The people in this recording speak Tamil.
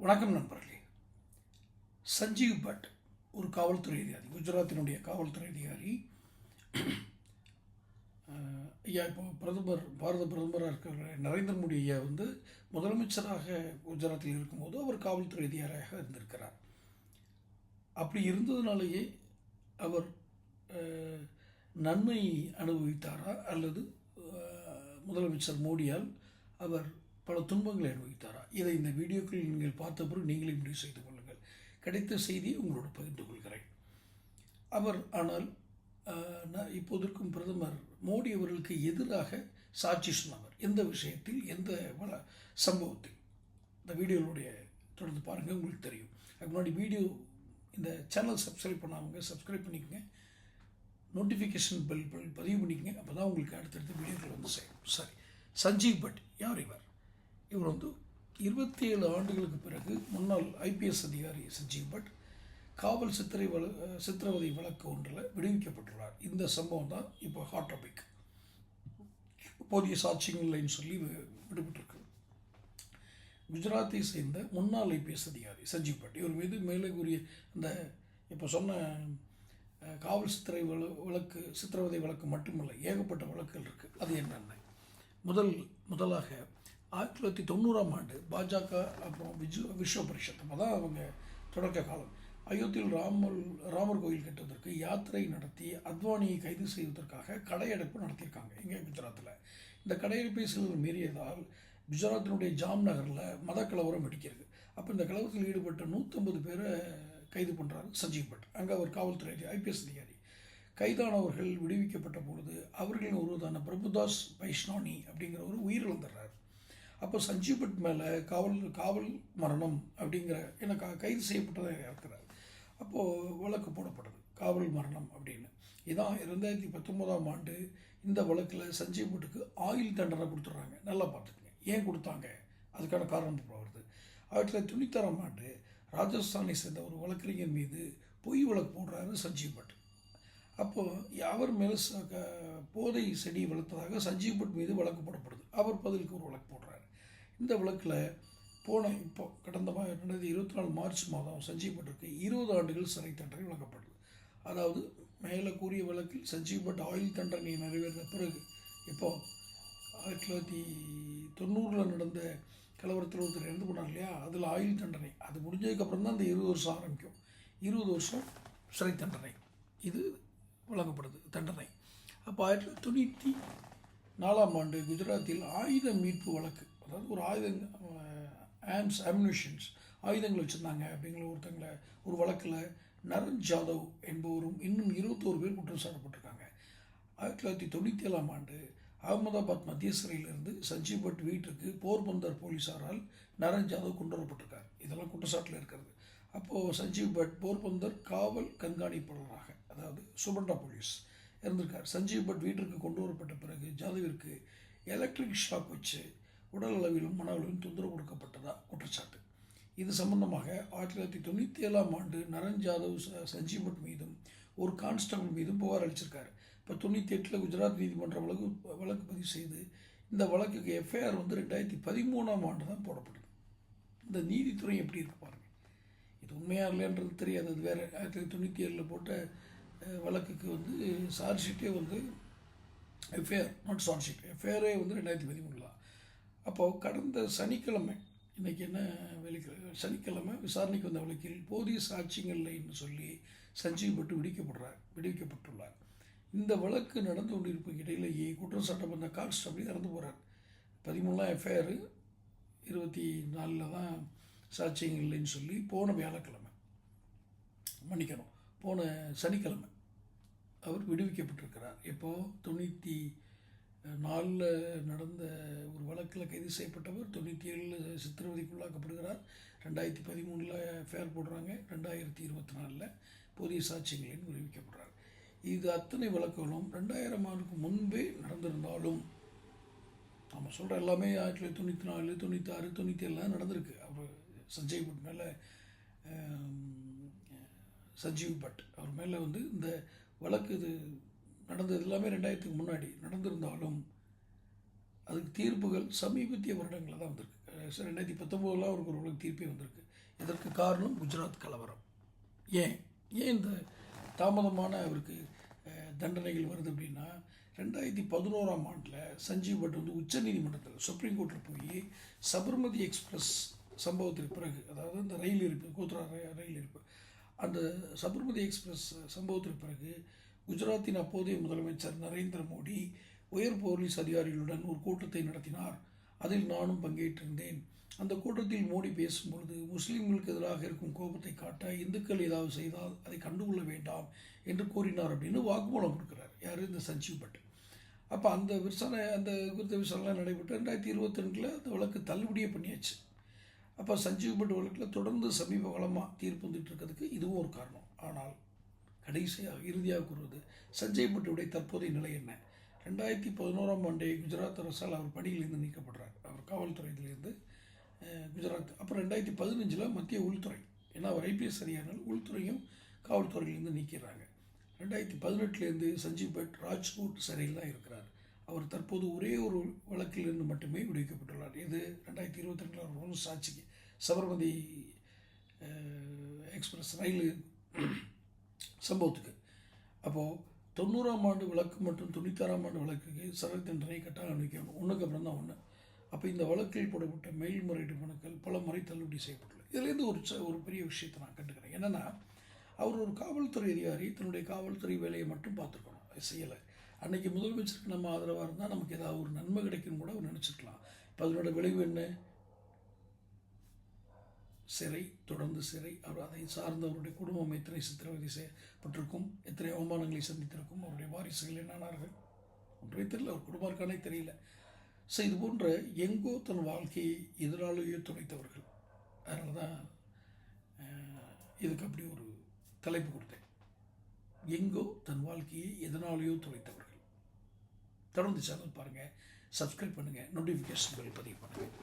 வணக்கம் நண்பர்களே. சஞ்சீவ் பட் ஒரு காவல்துறை அதிகாரி குஜராத்தினுடைய காவல்துறை அதிகாரி. ஐயா இப்போ பிரதமர் பாரத பிரதமராக இருக்கிற நரேந்திர மோடி ஐயா வந்து முதலமைச்சராக குஜராத்தில் இருக்கும்போது அவர் காவல்துறை அதிகாரியாக இருந்திருக்கிறார். அப்படி இருந்ததுனாலேயே அவர் நன்மை அனுபவித்தாரா அல்லது முதலமைச்சர் மோடியால் அவர் பல துன்பங்களை அனுபவித்தாரா? இதை இந்த வீடியோக்கள் நீங்கள் பார்த்த பிறகு நீங்களே முடிவு செய்து கொள்ளுங்கள். கிடைத்த செய்தியை உங்களோடு பகிர்ந்து கொள்கிறேன். அவர் ஆனால் அஹ், ந- பிரதமர் மோடி அவர்களுக்கு எதிராக சாட்சி சொன்னவர். எந்த விஷயத்தில்? எந்த சம்பவத்தில்? இந்த வீடியோனுடைய தொடர்ந்து பாருங்கள் உங்களுக்கு தெரியும். அதுக்கு முன்னாடி வீடியோ இந்த சேனல் சப்ஸ்கிரைப் பண்ணாமங்க சப்ஸ்கிரைப் பண்ணிக்கங்க. நோட்டிஃபிகேஷன் பெல் பதிவு பண்ணிக்கோங்க. அப்போ தான் உங்களுக்கு அடுத்தடுத்த வீடியோக்கள் வந்து சேரும். சரி. சஞ்சீவ் பட் யார் இவர்? இவர் வந்து இருபத்தி ஏழு ஆண்டுகளுக்கு பிறகு முன்னாள் ஐபிஎஸ் அதிகாரி சஞ்சீவ் பட் காவல் சித்திரை வழ சித்திரவதை வழக்கு ஒன்றில் விடுவிக்கப்பட்டுள்ளார். இந்த சம்பவம் தான் இப்போ ஹாட் டாபிக் போதிய சாட்சியங்கள் இல்லைன்னு சொல்லி வி- விடுபட்டிருக்கு. குஜராத்தை சேர்ந்த முன்னாள் ஐபிஎஸ் அதிகாரி சஞ்சீவ் பட் இவர் மீது மேலே கூறிய அந்த இப்போ சொன்ன காவல் சித்திரை வழ வழக்கு சித்திரவதை வழக்கு மட்டுமல்ல ஏகப்பட்ட வழக்குகள் இருக்குது அது என்னென்ன? முதல் முதலாக ஆயிரத்தி தொள்ளாயிரத்தி தொண்ணூறாம் ஆண்டு பாஜக அப்புறம் விஜு விஸ்வ பரிஷத். அப்போ தான் அவங்க தொடக்க காலம். அயோத்தியில் ராமல் ராமர் கோயில் கட்டுவதற்கு யாத்திரை நடத்தி அத்வானியை கைது செய்வதற்காக கடையடைப்பு நடத்தியிருக்காங்க இங்கே குஜராத்தில். இந்த கடையடைப்பை சிலர் மீறியதால் குஜராத்தினுடைய ஜாம் நகரில் மத கலவரம் வெடிக்கிறது. அப்போ இந்த கலவரத்தில் ஈடுபட்ட நூற்றம்பது பேரை கைது பண்ணுறாரு சஞ்சீவ் பட். அங்கே அவர் காவல்துறை ஐபிஎஸ் அதிகாரி. கைதானவர்கள் விடுவிக்கப்பட்ட பொழுது அவர்களின் ஒருவரான பிரபுதாஸ் வைஷ்ணானி அப்படிங்கிறவர் உயிரிழந்துடுறார். அப்போ சஞ்சீவ் பட் மேலே காவல் காவல் மரணம் அப்படிங்கிற ஏன்னா கைது செய்யப்பட்டதாக இருக்கிறார் அப்போது வழக்கு போடப்படுது காவல் மரணம் அப்படின்னு. இதான் ரெண்டாயிரத்தி பத்தொம்போதாம் ஆண்டு இந்த வழக்கில் சஞ்சீவ் பட்டுக்கு ஆயுள் தண்டனை கொடுத்துட்றாங்க. நல்லா பார்த்துக்கங்க. ஏன் கொடுத்தாங்க? அதுக்கான காரணம் வருது. அவற்றில் துணித்தரம் ஆண்டு ராஜஸ்தானை சேர்ந்த ஒரு வழக்கறிஞர் மீது பொய் வழக்கு போடுறாரு சஞ்சீவ் பட். அப்போது அவர் மேலே ச- க- போதை செடி வளர்த்ததாக சஞ்சீவ் பட் மீது வழக்கு போடப்படுது. அவர் பதிலுக்கு ஒரு வழக்கு போடுறாரு. இந்த வழக்கில் போன இப்போ கடந்த மா ரெண்டாயிரத்தி இருபத்தி நாலு மார்ச் மாதம் சஞ்சீவ்பட்டிற்கு இருபது ஆண்டுகள் சிறை தண்டனை வழங்கப்படுது அதாவது மேலே கூறிய வழக்கில் சஞ்சீவ் பட் ஆயுள் தண்டனை நிறைவேறின பிறகு இப்போ ஆயிரத்தி தொள்ளாயிரத்தி தொண்ணூறில் நடந்த கலவரத்தில் ஒருத்தர் இறந்து போனார் இல்லையா? அதில் ஆயுள் தண்டனை. அது முடிஞ்சதுக்கப்புறம் தான் அந்த இருபது வருஷம் ஆரம்பிக்கும். இருபது வருஷம் சிறை தண்டனை. இது வழங்கப்படுது தண்டனை. அப்போ ஆயிரத்தி தொள்ளாயிரத்தி தொண்ணூற்றி நாலாம் ஆண்டு குஜராத்தில் ஆயுத மீட்பு வழக்கு அதாவது ஒரு ஆயுதங்க ஆம்ஸ் அம்யூனிஷன்ஸ் ஆயுதங்கள் வச்சுருந்தாங்க அப்படிங்கிற ஒருத்தங்களை ஒரு வழக்கில் நரன் ஜாதவ் என்பவரும் இன்னும் இருபத்தோரு பேர் குற்றம் சாட்டப்பட்டிருக்காங்க. ஆயிரத்தி தொள்ளாயிரத்தி தொண்ணூற்றி ஏழாம் ஆண்டு அகமதாபாத் மத்திய சிறையிலிருந்து சஞ்சீவ் பட் வீட்டுக்கு போர்பந்தர் போலீஸாரால் நரன் ஜாதவ் கொண்டு வரப்பட்டிருக்கார். இதெல்லாம் குற்றச்சாட்டில் இருக்கிறது. அப்போது சஞ்சீவ் பட் போர்பந்தர் காவல் கண்காணிப்பாளராக அதாவது சுபண்டா போலீஸ் இருந்திருக்கார். சஞ்சீவ் பட் வீட்டிற்கு கொண்டு வரப்பட்ட பிறகு ஜாதவிற்கு எலக்ட்ரிக் ஷாக் வச்சு உடல் அளவிலும் மன அளவிலும் தொந்தரவு கொடுக்கப்பட்டதா குற்றச்சாட்டு. இது சம்பந்தமாக ஆயிரத்தி தொள்ளாயிரத்தி தொண்ணூற்றி ஏழாம் ஆண்டு நரன் ஜாதவ் ச- சஞ்சீவ் பட் மீதும் ஒரு கான்ஸ்டபிள் மீதும் புகார் அளிச்சிருக்காரு. இப்போ தொண்ணூற்றி எட்டில் குஜராத் நீதிமன்றம் வழக்கு வழக்கு பதிவு செய்து இந்த வழக்குக்கு எஃப்ஐஆர் வந்து ரெண்டாயிரத்தி பதிமூணாம் ஆண்டு தான் போடப்படுது இந்த நீதித்துறை எப்படி இருக்கு பாருங்கள் இது உண்மையாக இல்லைன்றது தெரியாது. அது வேறு ஆயிரத்தி தொள்ளாயிரத்தி தொண்ணூற்றி ஏழில் போட்ட வழக்குக்கு வந்து சார்ஜ் ஷீட்டே வந்து எஃப்ஐஆர் நாட் சார்ஜ் ஷீட். எஃப்ஐஆரே வந்து ரெண்டாயிரத்தி பதிமூணில் அப்போது கடந்த சனிக்கிழமை இன்றைக்கி என்ன வெள்ளிக்கிழமை? சனிக்கிழமை விசாரணைக்கு வந்த வழக்கில் போதிய சாட்சியங்கள் இல்லைன்னு சொல்லி சஞ்சீவ் பட்டு விடுவிக்கப்படுறார் விடுவிக்கப்பட்டுள்ளார். இந்த வழக்கு நடந்து கொண்டிருப்ப இடையிலேயே குற்றம் சாட்டப்பட்ட கான்ஸ்டபிள் இறந்து போகிறார் பதிமூணாம் எஃப்ஐஆர் இருபத்தி நாலில் தான் சாட்சியங்கள் இல்லைன்னு சொல்லி போன வியாழக்கிழமை மன்னிக்கணும் போன சனிக்கிழமை அவர் விடுவிக்கப்பட்டிருக்கிறார். எப்போது தொண்ணூற்றி நாலில் நடந்த ஒரு வழக்கில் கைது செய்யப்பட்டவர் தொண்ணூற்றி ஏழில் சித்திரவதைக்குள்ளாக்கப்படுகிறார். ரெண்டாயிரத்தி பதிமூணில் ஃபேர் போடுறாங்க. ரெண்டாயிரத்தி இருபத்தி நாலில் புதிய சாட்சியங்களின் விடுவிக்கப்படுறார். இது அத்தனை வழக்குகளும் ரெண்டாயிரம் ஆண்டுக்கு முன்பே நடந்திருந்தாலும் நம்ம சொல்கிற எல்லாமே ஆயிரத்தி தொள்ளாயிரத்தி தொண்ணூற்றி நாலு தொண்ணூற்றி ஆறு தொண்ணூற்றி ஏழுலாம் நடந்திருக்கு. அவர் சஞ்சய் பட் மேலே சஞ்சீவ் பட். அவர் மேலே வந்து இந்த வழக்கு இது நடந்தது எல்லாமே ரெண்டாயிரத்துக்கு முன்னாடி நடந்திருந்தாலும் அதுக்கு தீர்ப்புகள் சமீபத்திய வருடங்களில் தான் வந்திருக்கு. ரெண்டாயிரத்தி பத்தொம்போதில் அவருக்கு ஒரு வழக்கு தீர்ப்பே வந்திருக்கு. இதற்கு காரணம் குஜராத் கலவரம். ஏன்? ஏன் இந்த தாமதமான அவருக்கு தண்டனைகள் வருது அப்படின்னா ரெண்டாயிரத்தி பதினோராம் ஆண்டில் சஞ்சீவ் பட் வந்து உச்சநீதிமன்றத்தில் சுப்ரீம் கோர்ட்டில் போய் சபர்மதி எக்ஸ்பிரஸ் சம்பவத்திற்கு பிறகு அதாவது இந்த ரயில் இருப்பு கோத்ரா ரயில் இருப்பு அந்த சபர்மதி எக்ஸ்பிரஸ் சம்பவத்திற்கு பிறகு குஜராத்தின் அப்போதைய முதலமைச்சர் நரேந்திர மோடி உயர் போலீஸ் அதிகாரிகளுடன் ஒரு கூட்டத்தை நடத்தினார். அதில் நானும் பங்கேற்றிருந்தேன். அந்த கூட்டத்தில் மோடி பேசும்பொழுது முஸ்லீம்களுக்கு எதிராக இருக்கும் கோபத்தை காட்ட இந்துக்கள் ஏதாவது செய்தால் அதை கண்டுகொள்ள வேண்டாம் என்று கூறினார் அப்படின்னு வாக்குமூலம் கொடுக்குறார். யார்? இந்த சஞ்சீவ் பட். அப்போ அந்த விசாரணை அந்த குறித்த விசாரணை நடைபெற்று ரெண்டாயிரத்தி இருபத்தி ரெண்டில் அந்த வழக்கு தள்ளுபடியே பண்ணியாச்சு. அப்போ சஞ்சீவ் பட் வழக்கில் தொடர்ந்து சமீப காலமாக தீர்ப்பு வந்துட்டு இருக்கிறதுக்கு இதுவும் ஒரு காரணம். ஆனால் கடைசியாக இறுதியாக கூறுவது சஞ்சய் பட்டுடைய தற்போதைய நிலை என்ன? ரெண்டாயிரத்தி பதினோராம் ஆண்டே குஜராத் அரசால் அவர் பணியிலிருந்து நீக்கப்படுறார். அவர் காவல்துறையிலிருந்து குஜராத். அப்புறம் ரெண்டாயிரத்தி பதினஞ்சில் மத்திய உள்துறை ஏன்னா அவர் ஐபிஎஸ் அதிகாரிகள் உள்துறையும் காவல்துறையிலேருந்து நீக்கிறாங்க. ரெண்டாயிரத்தி பதினெட்டுலேருந்து சஞ்சீவ் பட் ராஜ்கோட் சிறையில் தான் இருக்கிறார். அவர் தற்போது ஒரே ஒரு வழக்கிலிருந்து மட்டுமே விடுவிக்கப்பட்டுள்ளார். இது ரெண்டாயிரத்தி இருபத்தி ரெண்டில் அவர் ஒன்று சாட்சிக்கு சபர்மதி எக்ஸ்பிரஸ் ரயில் சம்பவத்துக்கு. அப்போது தொண்ணூறாம் ஆண்டு வழக்கு மற்றும் தொண்ணூத்தாறாம் ஆண்டு வழக்குக்கு சிறை தண்டனை கட்டாக அனுப்பிக்கணும் ஒன்றுக்கு அப்புறம் தான் ஒன்று அப்போ இந்த வழக்கில் போடப்பட்ட மேல்முறையீட்டு மனுக்கள் பல முறை தள்ளுபடி செய்யப்பட்டுள்ளது. இதுலேருந்து ஒரு ச- ஒரு பெரிய விஷயத்தை நான் கண்டுக்கிறேன். என்னென்னா அவர் ஒரு காவல்துறை அதிகாரி தன்னுடைய காவல்துறை வேலையை மட்டும் பார்த்துருக்கணும் அது செய்யலை. அன்றைக்கி முதலமைச்சருக்கு நம்ம ஆதரவாக இருந்தால் நமக்கு ஏதாவது ஒரு நன்மை கிடைக்கும்னு கூட அவர் நினச்சிருக்கலாம். இப்போ அதனோட விளைவு என்ன? சிறை தொடர்ந்து சிறை. அவர் அதை சார்ந்த அவருடைய குடும்பம் எத்தனை சித்திரவதை செய்யப்பட்டிருக்கும் எத்தனை அவமானங்களை சந்தித்திருக்கும் அவருடைய வாரிசுகள் என்னானார்கள்? ஒன்றே தெரியல அவர் குடும்பம் இருக்கானே தெரியல. ஸோ இது போன்ற எங்கோ தன் வாழ்க்கையை எதிராலேயே துடைத்தவர்கள். அதனால தான் இதுக்கு அப்படி ஒரு தலைப்பு கொடுத்தேன். எங்கோ தன் வாழ்க்கையை எதனாலேயோ துடைத்தவர்கள். தொடர்ந்து சேனல் பாருங்கள் சப்ஸ்கிரைப் பண்ணுங்கள் நோட்டிஃபிகேஷன் பெல் பதிவு பண்ணுங்கள்